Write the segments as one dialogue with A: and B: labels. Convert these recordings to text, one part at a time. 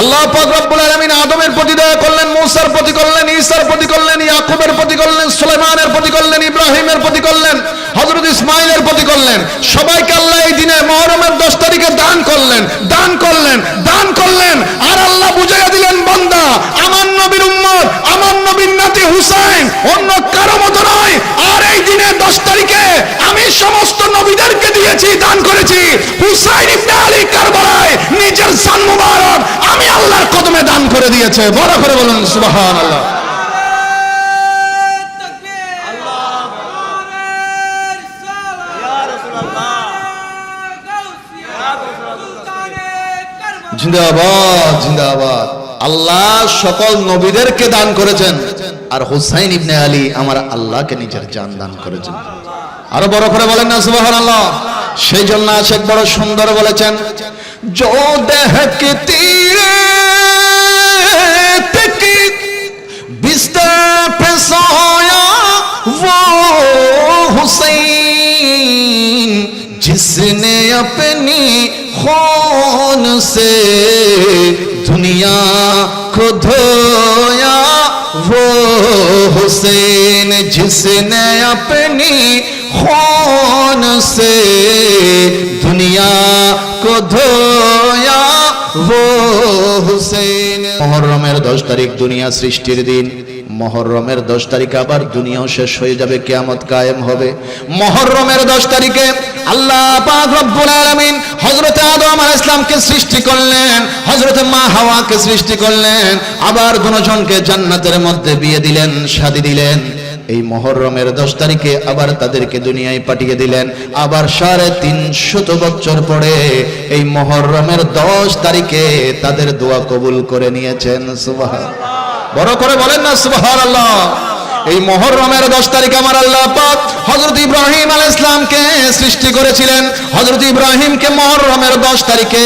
A: আল্লাহ রব্বুল আদমের প্রতি দয়া করলেন, মূসার প্রতি করলেন, ঈসার প্রতি করলেন, ইয়াকুবের প্রতি করলেন, সুলাইমানের প্রতি করলেন, ইব্রাহিমের প্রতি করলেন, হযরত ইসমাইলের প্রতি করলেন। সবাইকে আল্লাহ এই দিনে মুহররমের 10 তারিখে দান করলেন দান করলেন দান করলেন। আর আল্লাহ বুঝাইয়া দিলেন, বান্দা, আমার নবীর উম্মত, আমার নবীর নাতি হুসাইন, অন্য কারও মতো নয়। আর এই দিনে 10 তারিখে আমি সমস্ত নবীদেরকে দিয়েছি, দান করেছি। হুসাইন ইবনে আলী কারবালায় নিজের জান মুবারক আমি আল্লাহর কদমে দান করে দিয়েছে। বড় করে বলুন সুবাহান আল্লাহ জিন্দাবাদ জিন্দাবাদ। আল্লাহ সকল নবীদেরকে দান করেছেন। আর হুসাইন ইবনে আলী আমার আল্লাহকে নিজের জান দান করেছেন। আরও বড় করে বলেন না সুবাহান আল্লাহ সেই জন্য আশেখ বড় সুন্দর বলেছেন জো দেহ তীরে बिस्तर वो हुसैन, जिसने अपनी खून से दुनिया को धोया वो हुसैन, जिसने अपनी खून से दुनिया को धोया। মহরমের দশ তারিখ দুনিয়া সৃষ্টির দিন। মহরমের দশ তারিখে আবার দুনিয়াও শেষ হয়ে যাবে কেয়ামত কায়েম হবে। মহরমের দশ তারিখে আল্লাহ পাক রব্বুল আলামিন হযরত আদম আলাইহিস ইসলামকে সৃষ্টি করলেন হযরত মা হাওয়াকে সৃষ্টি করলেন আবার দুজনকে জান্নাতের মধ্যে বিয়ে দিলেন শাদী দিলেন। এই মহরমের দশ তারিখে আবার তাদেরকে দুনিয়ায় পাঠিয়ে দিলেন। আবার সাড়ে তিনশত বছর পরে এই মহরমের দশ তারিখে তাদের দোয়া কবুল করে নিয়েছেন। সুবাহ বড় করে বলেন না সুবাহ আল্লাহ। এই মহরমের দশ তারিখ আমার আল্লাহ পাক হজরত ইব্রাহিম আল ইসলামকে সৃষ্টি করেছিলেন। হজরত ইব্রাহিমকে মহরমের দশ তারিখে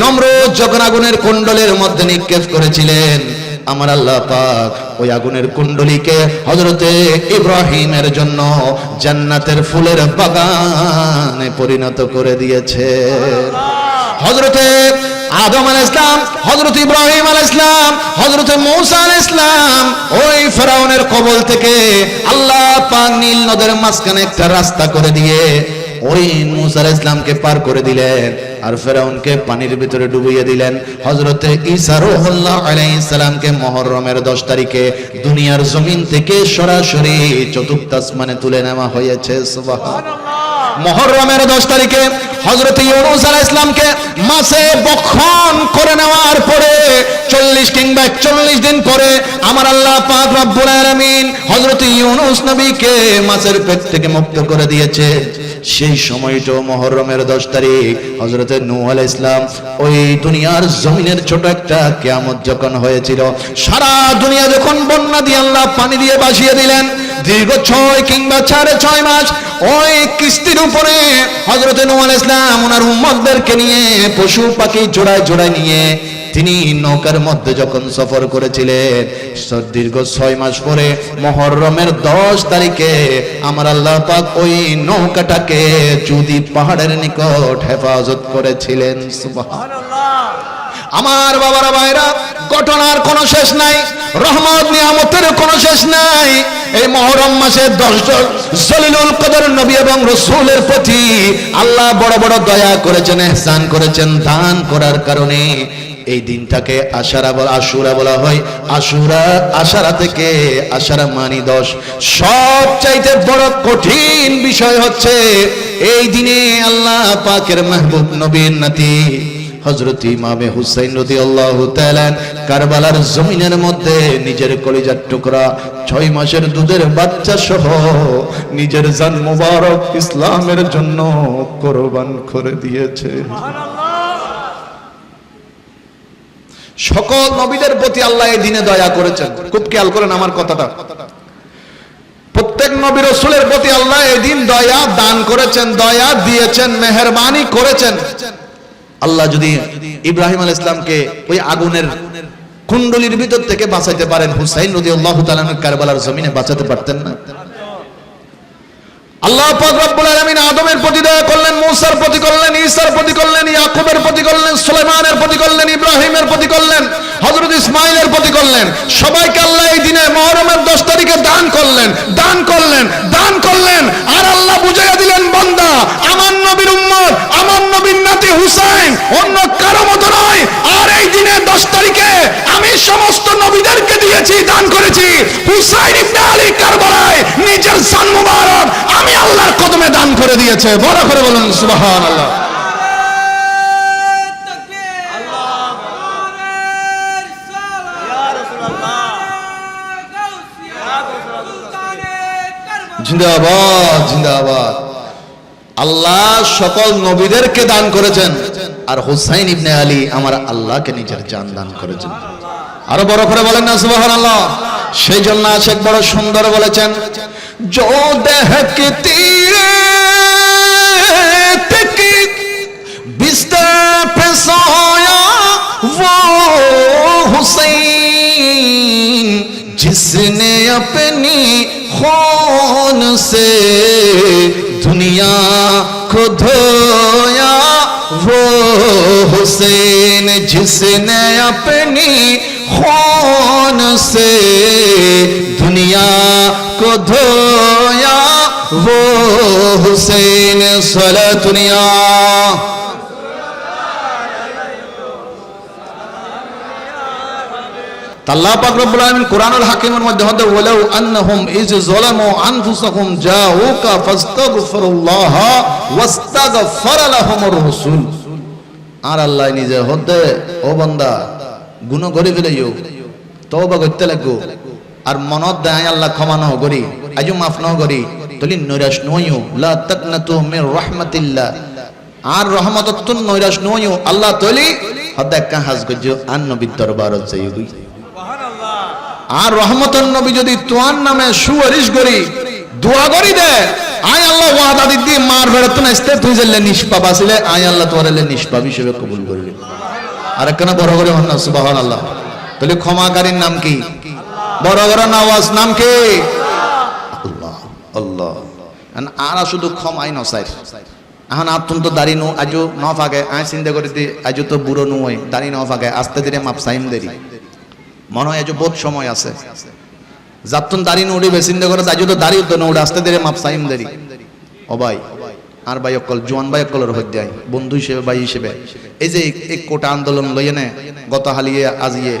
A: নমরুদ যখন আগুনের কুণ্ডলের মধ্যে নিক্ষেপ করেছিলেন। আমার আল্লাহ পাক ওই আগুনের কুণ্ডলীকে হজরতে ইব্রাহিমের জন্য জান্নাতের ফুলের বাগানে পরিণত করে দিয়েছে। হজরতে আদম আল ইসলাম হজরত ইব্রাহিম আল ইসলাম হজরত মৌসা আল ইসলাম ওই ফেরাউনের কবল থেকে আল্লাহ পাক নীল নদের মাঝখানে একটা রাস্তা করে দিয়ে ওই মুসা আলাইহিস ইসলামকে পার করে দিলেন। আর ফেরাউনকে পানির ভিতরে ডুবিয়ে দিলেন। হজরতে ঈসা রুহুল্লাহ আলাইহিস সালামকে মুহররমের 10 তারিখে দুনিয়ার জমিন থেকে সরাসরি চতুর্থ আসমানে তুলে নেওয়া হয়েছে। মহররমের 10 তারিখে আলাইহিস ইসলামকে মাছে বক্ষণ করে নেওয়ার পরে 40 কিংবা 41 দিন পরে আমার আল্লাহ পাক রব্বুল আলামিন হযরত ইউনূস নবীকে মাছের পেট থেকে মুক্ত করে দিয়েছে। সেই সময়টা মহররমের 10 তারিখ। নূহ আলাইহিস ইসলাম ওই দুনিয়ার জমিনের ছোট একটা কিয়ামত যখন হয়েছিল, সারা দুনিয়া যখন বন্যা দিয়ে আল্লাহ পানি দিয়ে বাসিয়ে দিলেন, দীর্ঘ ছয় কিংবা সাড়ে ছয় মাস ওই কিস্তির উপরে হজরত নুয়াল ইসলাম ওনার উম্মতদেরকে নিয়ে পশু পাখি জোড়ায় জোড়ায় নিয়ে তিনি নৌকার মধ্যে যখন সফর করেছিলেন দীর্ঘ ছয় মাস পরে মহরমের দশ তারিখে আমার আল্লাহ পাক ওই নৌকাটাকে যদি পাহাড়ের নিকট হেফাজত করেছিলেন। আমার বাবারা ভাইরা, ঘটনার কোনো শেষ নাই, রহমত, নিয়ামতের কোনো শেষ নাই। এই মহরম মাসে দশজন জলিলুল কদর নবী এবং রসুলের প্রতি আল্লাহ বড় বড় দয়া করেছেন, এহসান করেছেন, দান করার কারণে এই দিনটাকে আশারা বলা, আশুরা বলা হয়। আশুরা, আশারা থেকে আশারা মানি দশ। সব চাইতে বড় কঠিন বিষয় হচ্ছে, এই দিনে আল্লাহ পাকের মাহবুব নবীর নাতি হজরত ইমামে হুসাইন আল্লাহ কারবালার জমিনের মধ্যে নিজের কলিজার টুকরা, ছয় মাসের দুধের বাচ্চা সহ নিজের জান মুবারক ইসলামের জন্য কোরবান করে দিয়েছে। সকল নবীদের প্রতি আল্লাহ এই দিনে দয়া করেছেন। খুব খেয়াল করেন আমার কথাটা। প্রত্যেক নবী রসুলের প্রতি আল্লাহ এদিন দয়া দান করেছেন, দয়া দিয়েছেন, মেহরবানি করেছেন। আল্লাহ যদি ইব্রাহিম আল ইসলামকে ওই আগুনের কুণ্ডলির ভিতর থেকে বাঁচাইতে পারেন, হুসাইন নদী আল্লাহ কারবালার জমিনে বাঁচাতে পারতেন না। আল্লাহ রব্বুল আলামিন আদমের প্রতি দয়া করলেন, মূসার প্রতি করলেন, ঈসার প্রতি করলেন, ইয়াকুবের প্রতি করলেন, সুলাইমানের প্রতি করলেন, ইব্রাহিমের প্রতি করলেন, হযরত ইসমাইলের প্রতি করলেন। সবাইকে আল্লাহ এই দিনে মুহররমের 10 তারিখে দান করলেন দান করলেন দান করলেন। আর আল্লাহ বুঝাইয়া দিলেন, বান্দা, আমার নবীর উম্মত, আমার নবীর নাতি হুসাইন, অন্য কারও মতো নয়। আর এই দিনে 10 তারিখে আমি সমস্ত নবীদেরকে দিয়েছি দান করেছি। নিজের জান মুবারক আমি আল্লাহর কদমে দান করে দিয়েছে। বড় করে বলুন, সুবহানাল্লাহ। আল্লাহ সকল নবীদেরকে দান করেছেন। আর হুসাইন ইবনে আলী আমার আল্লাহকে নিজের জান দান করেছেন। আরও বড় করে বলেন না, সুবহানাল্লাহ। সেই জন্য আশেক বড় সুন্দর বলেছেন जो दहकती तकी बिस्तर पे सोया वो हुसैन जिसने अपनी खून से दुनिया को धोया वो हुसैन जिसने अपनी खून से दुनिया को धोया वो हुसैन सला दुनिया আল্লাহ পাক রব্বুল আলামিন কোরআনুল হাকিমের মধ্যে হতে ওয়ালাউ আন্নাহুম ইজ যালামু আনফুসাহুম জাউকা ফাস্তাগফিরুল্লাহ ওয়াস্তাগফার লাহুমুর রাসূল আর আল্লাহ নিজে হতে ও বান্দা গুনাহ করে ফেলাইও তওবা করতে লাগো আর মনত দেয় আল্লাহ ক্ষমা নহ করি আজু মাফ নহ করি, তলি নৈরাশ নইও লা তাকনাতু মির রাহমাতিল্লাহ। আর রহমততুন নৈরাশ নইও আল্লাহ তলি হদা কা হাজ আন নবীর দরবারত যাইবি আর রহমতন নবী যদি তোয়ার নামে সুয়ারিশ করি, দোয়া করি দে, আয় আল্লাহ ওয়াদা দিদি, মার বেড়াতো না ইস্তে তুই জেলে নিষ্পাপ আসলে, আয় আল্লাহ তোমার এলে নিষ্পাপ হিসেবে কবুল করবে আর একখানা বড় করে হন না সুবাহান আল্লাহ তাহলে ক্ষমাকারীর নাম কি? বড় বড় নাওয়াজ, নাম কি? আল্লাহ আল্লাহ। আর শুধু ক্ষমাই নসাই এখন আতুন তো দাড়ি নো আজও ন ফাগে আয় চিন্তা করে দি, আজও তো বুড়ো নুই দাড়ি ন ফাগে আস্তে ধীরে মাপ সাইম দেরি। মনে হয় আজও বহুত সময় আছে। যাতুন দাড়ি নো চিন্তা করে আজও তো দাড়ি তো উড়ে আস্তে ধীরে মাপ সাইম দেরি। ও ভাই আর ভাই অকল, জোয়ান ভাই অকলের আই বন্ধু হিসেবে, ভাই হিসেবে। এই যে এক কোটা আন্দোলন লইয়ে নে, গত হালিয়ে আজিয়ে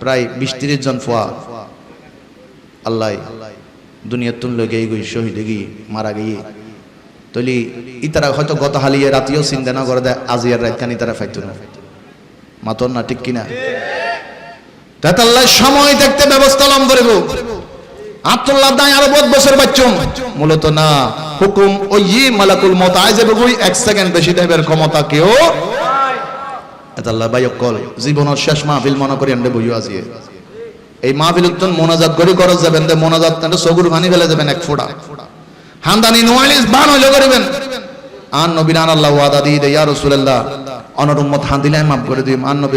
A: প্রায় বিশ তিরিশ জন ফোয়া। আল্লাহ দুনিয়ার তুন লগে গই, শহীদ গিয়ে, মারা গিয়ে। তলি ইতারা হয়তো গত হালিয়ে রাতিও চিন্তা না করে দেয় আজিয়ার রাত কানি তারা ফাইতো না। মাতন না, ঠিক কিনা? তাতে আল্লাহ সময় দেখতে ব্যবস্থা লম করিব। আব্দুল্লাহ দাই আরও বহুত বছর বাচ্চুম মূলত না, হুকুম ওই মালাকুল মত আয় ক্ষমতা কেউ আল্লাহ বাই অকল, জীবনের শেষ মনে করি আমরা বইও এই মাহফিল উত্তন মোনাজাত করি করজ যাবেন দে মোনাজাত তাহলে সগুর ভানি ফেলে যাবেন এক ফোড়া হান্দানি নোয়ালিস বান হইলে আন নবী আন আল্লাহ ওয়াদা দিয়ে দে ইয়া রাসূলুল্লাহ, অনর উম্মত হান্দিলাই মাফ করে দিম। আন নবী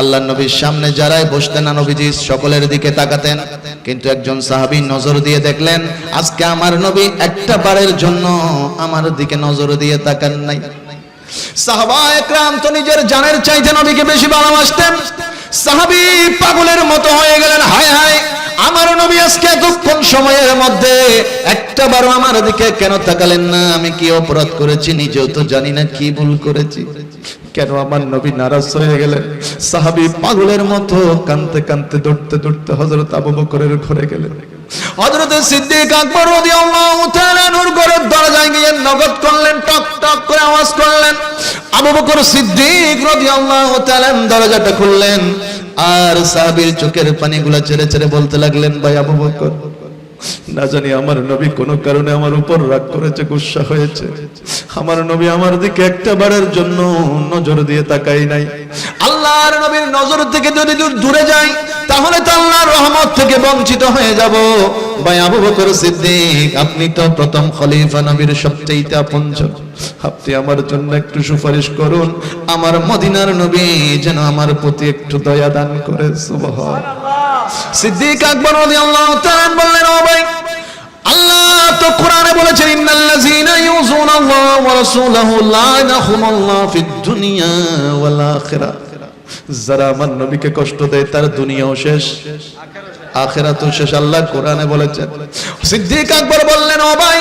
A: আল্লাহ নবীর সামনে যারাই বসতেন নবীজি সকলের দিকে তাকাতেন। কিন্তু একজন সাহাবী নজর দিয়ে দেখলেন, আজকে আমার নবী একটা বারের জন্য আমার দিকে নজর দিয়ে তাকান নাই। নিজের জানের চাইতে নবীকে বেশি ভালোবাসতেন। পাগলের মতো হয়ে গেলেন, হায় হায়, আমার নবী আজকে এতক্ষণ সময়ের মধ্যে একটা বারো আমার দিকে কেন তাকালেন না? আমি কি অপরাধ করেছি? নিজেও তো জানি না কি ভুল করেছি। কেন আমার নবী নারাজ হয়ে গেলেন? সাহাবী পাগলের মতো কানতে কানতে দৌড়তে দৌড়তে হযরত আবু বকরের ঘরে গেলেন। দরজাটা খুললেন আর সাহাবীর চোখের পানিগুলো ছেড়ে ছেড়ে বলতে লাগলেন, ভাই আবু বকর না জানি আমার নবী কোনো কারণে আমার উপর রাগ করেছে, গুসা হয়েছে। আমার নবী আমার দিকে একটা বারের জন্য নজর দিয়ে তাকাই নাই। আল্লাহর নবীর নজর থেকে যদি দূরে যাই, তাহলে তো আল্লাহর রহমত থেকে বঞ্চিত হয়ে যাব। ভাই আবু বকর সিদ্দিক, আপনি তো প্রথম খলিফা নবীর সবচেয়ে আপনজন। আপনি আমার জন্য একটু সুপারিশ করুন, আমার মদিনার নবী যেন আমার প্রতি একটু দয়া দান করে সুবহান সিদ্দিক আকবর তাআলা বললেন, ও ভাই, আল্লাহ তো কোরআনে বলেছেন ওয়া রাসূলাহু লা'নাহুমুল্লাহ ফিদ দুনিয়া ওয়াল যারা আমার নবীকে কষ্ট দেয়, তার দুনিয়াও শেষ, আখিরাতও শেষ, আল্লাহ কোরআনে বলেছেন। সিদ্দিক আকবর বললেন, ও ভাই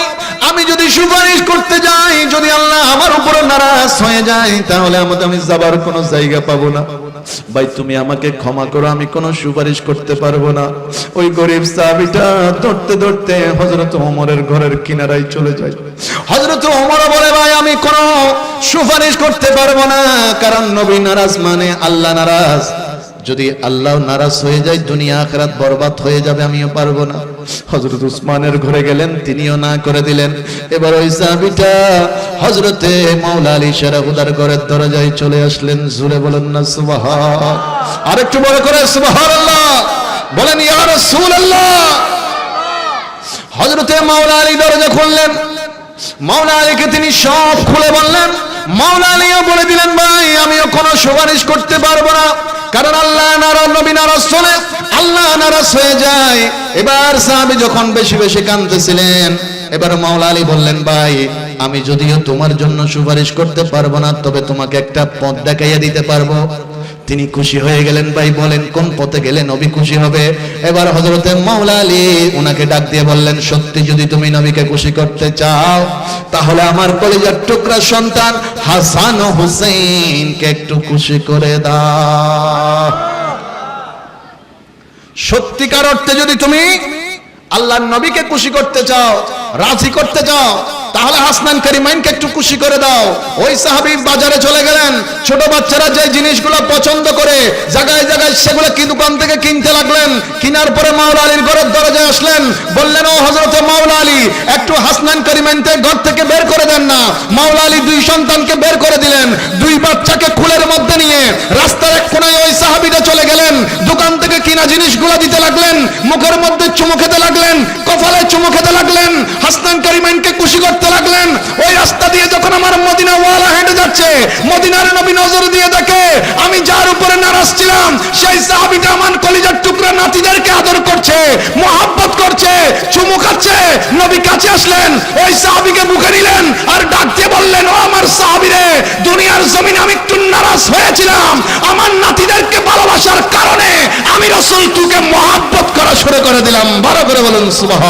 A: আমি যদি সুপারিশ করতে যাই, যদি আল্লাহ আমার উপর নারাজ হয়ে যায়, তাহলে আমাকে আমি যাবার কোনো জায়গা পাবো না। ভাই, তুমি আমাকে ক্ষমা করো, আমি কোনো সুপারিশ করতে পারব না। ওই গরিব সাহাবিটা ধরতে ধরতে হজরত ওমরের ঘরের কিনারায় চলে যায়। হজরত ওমর বলে, ভাই, আমি কোনো সুপারিশ করতে পারব না, কারণ নবী নারাজ মানে আল্লাহ নারাজ। যদি আল্লাহ নারাজ হয়ে যায়, দুনিয়া আখরাত বরবাদ হয়ে যাবে, আমিও পারব না। হজরত উসমানের ঘরে গেলেন, তিনিও না করে দিলেন। এবার ওই সাহাবিটা হজরতে মাওলা আলী শেরাহুদার ঘরের দরজায় চলে আসলেন জুড়ে বলেন না সুবাহ আর একটু বড় করে সুবাহ আল্লাহ বলেন, ইয়া রাসূলুল্লাহ। হজরতে মাওলা আলী দরজা খুললেন। মাওলা আলীকে তিনি সব খুলে বললেন মাওলা বলে দিলেন, ভাই আমিও কোনো সুপারিশ করতে পারব না। কারণ আল্লাহ আল্লাহ হয়ে যায়। এবার সাহাবি যখন বেশি বেশি কাঁদতেছিলেন, এবার মাওলা আলী বললেন, ভাই, আমি যদিও তোমার জন্য সুপারিশ করতে পারব না, তবে তোমাকে একটা পথ দেখাইয়া দিতে পারব। তিনি খুশি হয়ে গেলেন ভাই, বলেন, কোন পথে গেলে নবী খুশি হবে? এবার হজরতে মাওলা আলী ওনাকে ডাক দিয়ে বললেন, সত্যি যদি তুমি নবীকে খুশি করতে চাও, তাহলে আমার কলেজের টুকরা সন্তান হাসান হুসেনকে একটু খুশি করে দাও। সত্যিকার অর্থে যদি তুমি আল্লাহর নবীকে খুশি করতে চাও, রাজি করতে চাও তাহলে হাসনান করিমাইনকে একটু খুশি করে দাও। ওই সাহাবী বাজারে চলে গেলেন। ছোট বাচ্চারা যে জিনিসগুলো পছন্দ করে, জায়গায় জায়গায় সেগুলো কি দোকান থেকে কিনতে লাগলেন? কিনার পরে মাওলা আলীর ঘরের দরজায় আসলেন। বললেন, ও হজরত মাওলা আলী, একটু হাসনান করিমাইনকে ঘর থেকে বের করে দেন না। মাওলা আলী দুই সন্তানকে বের করে দিলেন। দুই বাচ্চাকে খুলের মধ্যে নিয়ে রাস্তার এক কোনায় ওই সাহাবীটা চলে গেলেন। দোকান কিনা জিনিসগুলো দিতে লাগলেন, মুখের মধ্যে চুমু খেতে লাগলেন, কপালে চুমু খেতে লাগলেন, হাসনান করিমাইনকে খুশি করতে লাগলেন, ওই রাস্তা দিয়ে যখন আমার মদিনা ওয়ালা হেঁটে যাচ্ছে, মদিনার নবী নজর দিয়ে দেখে, আমি যার উপরে নারাজ ছিলাম, সেই সাহাবিটা আমার কলিজার টুকরা নাতিদেরকে আদর করছে, মোহাব্বত করছে, চুমু খাচ্ছে, নবী কাছে আসলেন, ওই সাহাবিকে বুকে নিলেন আর ডাক দিয়ে বললেন, ও আমার সাহাবিরে, দুনিয়ার জমিনে আমি একটু নারাজ হয়েছিলাম, আমার নাতিদেরকে ভালোবাসার কারণে আমি রসুল তুকে মোহাব্বত করা শুরু করে দিলাম। ভালো করে বলুন সুবাহ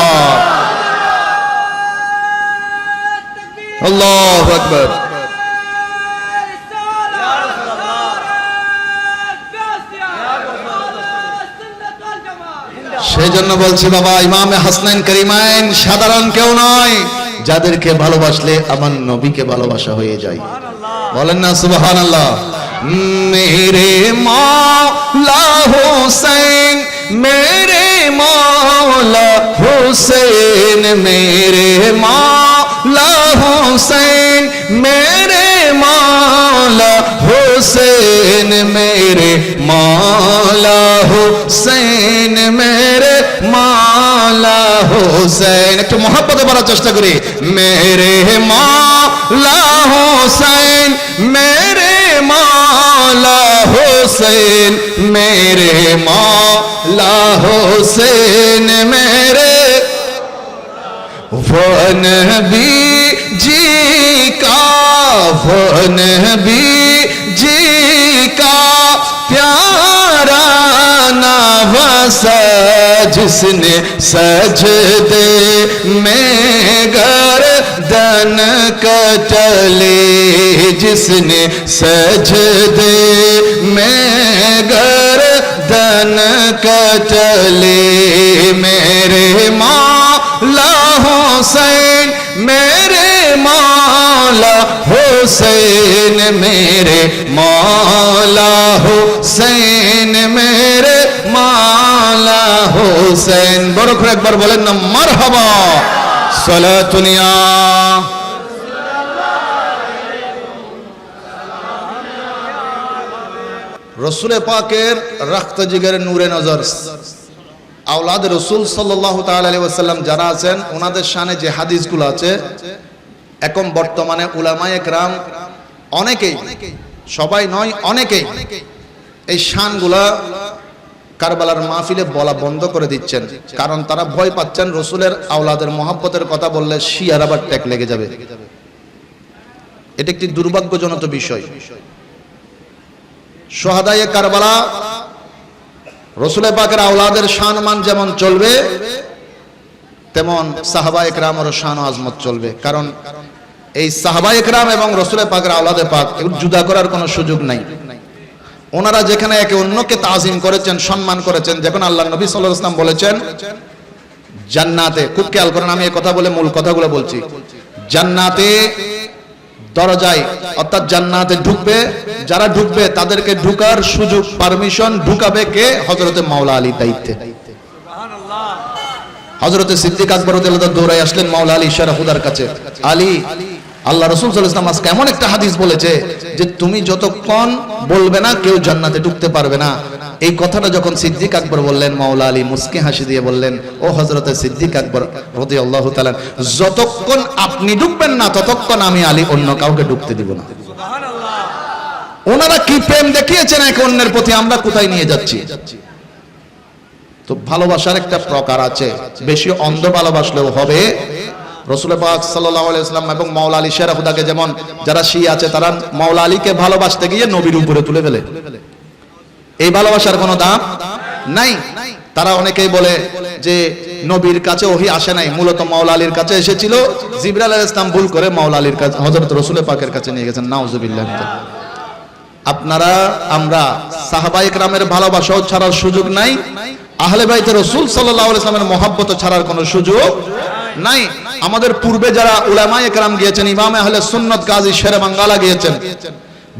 A: সেই জন্য বলছি, বাবা, ইমামে হাসনাইন করিমাইন সাধারণ কেউ নয়, যাদেরকে ভালোবাসলে আমার নবীকে ভালোবাসা হয়ে যায়। বলেন না সুবহান আল্লাহ মেরে মৌলা হোসেন মেরে মৌলা হোসেন মেরে মৌলা হোসেন মেরে মৌলা হোসেন মেরে মৌলা হোসেন মেরে মালা হোসেন একটু মহাব্বতে বলার চেষ্টা করি মেরে মালা হোসেন মেরে हुसैन मेरे मौला हुसैन मेरे वन भी जी का वन भी जी का प्यारा नवसा जिसने सज दे में गर दन कटले, जिसने सज दे में धन कचले मेरे माला हुसैन मेरे माला हुसैन मेरे मौला हुसैन मेरे माला हुसैन बड़ो खुर एक बार बोले ना मरहबा सला दुनिया রসুলে পাকের রাখত জিগের নূরে নজর। আওলাদ রসুল সাল্লাহ তালি ওসাল্লাম যারা আছেন, ওনাদের সানে যে হাদিসগুলো আছে, এখন বর্তমানে উলামায়ে একরাম অনেকেই, সবাই নয়, অনেকেই এই শানগুলা কারবালার মাহফিলে বলা বন্ধ করে দিচ্ছেন। কারণ তারা ভয় পাচ্ছেন রসুলের আওলাদের মহাব্বতের কথা বললে শিয়ার আবার ট্যাক লেগে যাবে। এটা একটি দুর্ভাগ্যজনক বিষয়। সোহাদায়ে কারবালা, রসুলের পাকের আওলাদের শানমান যেমন চলবে, তেমন সাহাবা একরামেরও শান আজমত চলবে। কারণ এই সাহাবা একরাম এবং রসুলের পাকের আওলাদে পাক জুদা করার কোনো সুযোগ নাই। ওনারা যেখানে একে অন্যকে তাজিম করেছেন, সম্মান করেছেন, যখন আল্লাহ নবী সাল্লাহ ইসলাম বলেছেন, জান্নাতে, খুব খেয়াল করেন, আমি এই কথা বলে মূল কথাগুলো বলছি। জান্নাতে দরজায়, অর্থাৎ জান্নাতে ঢুকবে। যারা ঢুকবে, তাদেরকে ঢুকার সুযোগ পারমিশন ঢুকাবে কে? হজরতে মাওলা আলী দায়িত্বে। হজরতে সিদ্দিক আকবর দৌড়ায় আসলেন মাওলা আলী শরাফুদার কাছে। আলী, আল্লাহ রসুল সাল্লাল্লাহু আলাইহি কেমন একটা হাদিস বলেছে যে তুমি যতক্ষণ বলবে না, কেউ জান্নাতে ঢুকতে পারবে না। এই কথাটা যখন সিদ্দিক আকবর বললেন মাওলা আলী মুস্কি হাসি দিয়ে বললেন ও হজরতে সিদ্দিক আকবর রাদিয়াল্লাহু তাআলা যতক্ষণ আপনি ঢুকবেন না ততক্ষণ আমি আলী অন্য কাউকে ঢুকতে দিব না। ওনারা কি প্রেম দেখিয়েছেন এক অন্যের প্রতি? আমরা কোথায় নিয়ে যাচ্ছি? তো ভালোবাসার একটা প্রকার আছে। বেশি অন্ধ ভালোবাসলেও হবে। রসুল পাক এবং মাওলা আলী শেরাফুদাকে যেমন যারা শি আছে তারা মাওলা আলীকে ভালোবাসতে গিয়ে নবীর উপরে তুলে ফেলে। এই ভালোবাসার কোনো দাম নাই? তারা অনেকেই বলে যে নবীর কাছে ওহি আসে নাই, মূলত মাওলা আলীর কাছে এসেছিল। জিবরাল আলাইহিস ইসলাম ভুল করে মাওলা আলীর কাছে, হযরত রসুল পাকের কাছে নিয়ে গেছেন। নাউজুবিল্লাহ। আপনারা, আমরা সাহাবায়ে কেরামের ভালোবাসাও ছাড়ার সুযোগ নাই, আহলে বাইতে রসুল সাল্লাল্লাহু আলাইহি ওয়াসাল্লামের মহব্বত ছাড়ার কোনো সুযোগ নাই। আমাদের পূর্বে যারা উলামায়ে কেরাম গিয়েছেন, ইমামে আহলে সুন্নত গাজী শেরে বাঙ্গালা গিয়েছেন,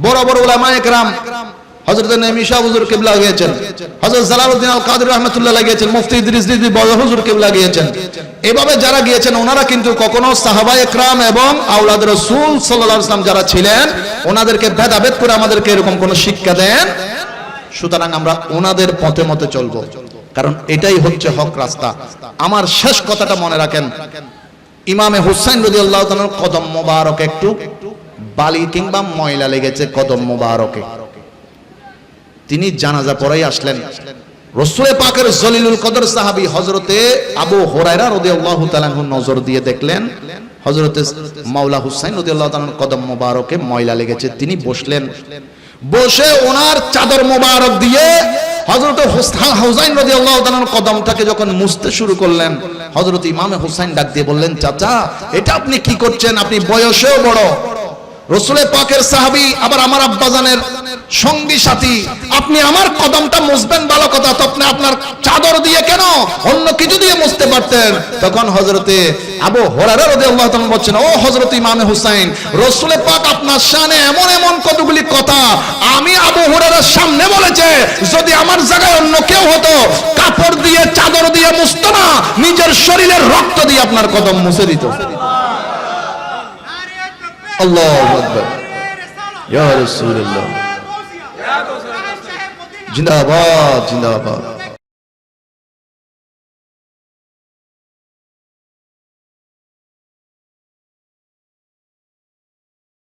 A: বড় বড় উলামায়ে কেরাম এভাবে যারা গিয়েছেন, ওনারা কিন্তু কখনো সাহাবা এবং আওলাদ রাসূল যারা ছিলেন, ওনাদেরকে ভেদাভেদ করে আমাদেরকে এরকম কোনো শিক্ষা দেন। সুতরাং আমরা ওনাদের পথে মতে চলবো। কারণ এটাই হচ্ছে হক রাস্তা। আমার শেষ কথাটা মনে রাখেন, ইমামে হুসাইন রদি আল্লাহ কদম মোবারক একটু, বালি কিংবা ময়লা লেগেছে কদম মোবারকে। তিনি জানাজা পড়াই আসলেন। রসুলে পাকের জলিলুল কদর সাহাবি হজরতে আবু হোরাইরা রদি আল্লাহ নজর দিয়ে দেখলেন হজরতে মাওলা হুসাইন রদি আল্লাহ কদম মোবারকে ময়লা লেগেছে, তিনি বসলেন। বসে ওনার চাদর মোবারক দিয়ে হজরত হুসাইন রদি আল্লাহ কদমটাকে যখন মুছতে শুরু করলেন হজরত ইমামে হুসাইন ডাক দিয়ে বললেন, চাচা, এটা আপনি কি করছেন? আপনি বয়সেও বড়। রসুলে পাকের সাহাবি, আবার আমার আব্বাজানের সঙ্গী সাথী আপনি আমার কদমটা মুছবেন ভালো কথা তো আপনি আপনার চাদর দিয়ে কেন অন্য কিছু দিয়ে মুছতে পারতেন? তখন হজরতে আবু হরারা রদি আল্লাহ বলছেন ও হজরত ইমামে হুসাইন রসুলে পাক আপনার সামনে এমন এমন কতগুলি কথা আমি আবু হরারার সামনে বলেছে যদি আমার জায়গায় অন্য কেউ হতো কাপড় দিয়ে চাদর দিয়ে মুছতো না নিজের শরীরের রক্ত দিয়ে আপনার কদম মুছে দিত। আল্লাহ আকবার। ইয়া রাসূলুল্লাহ। জিন্দাবাদ জিন্দাবাদ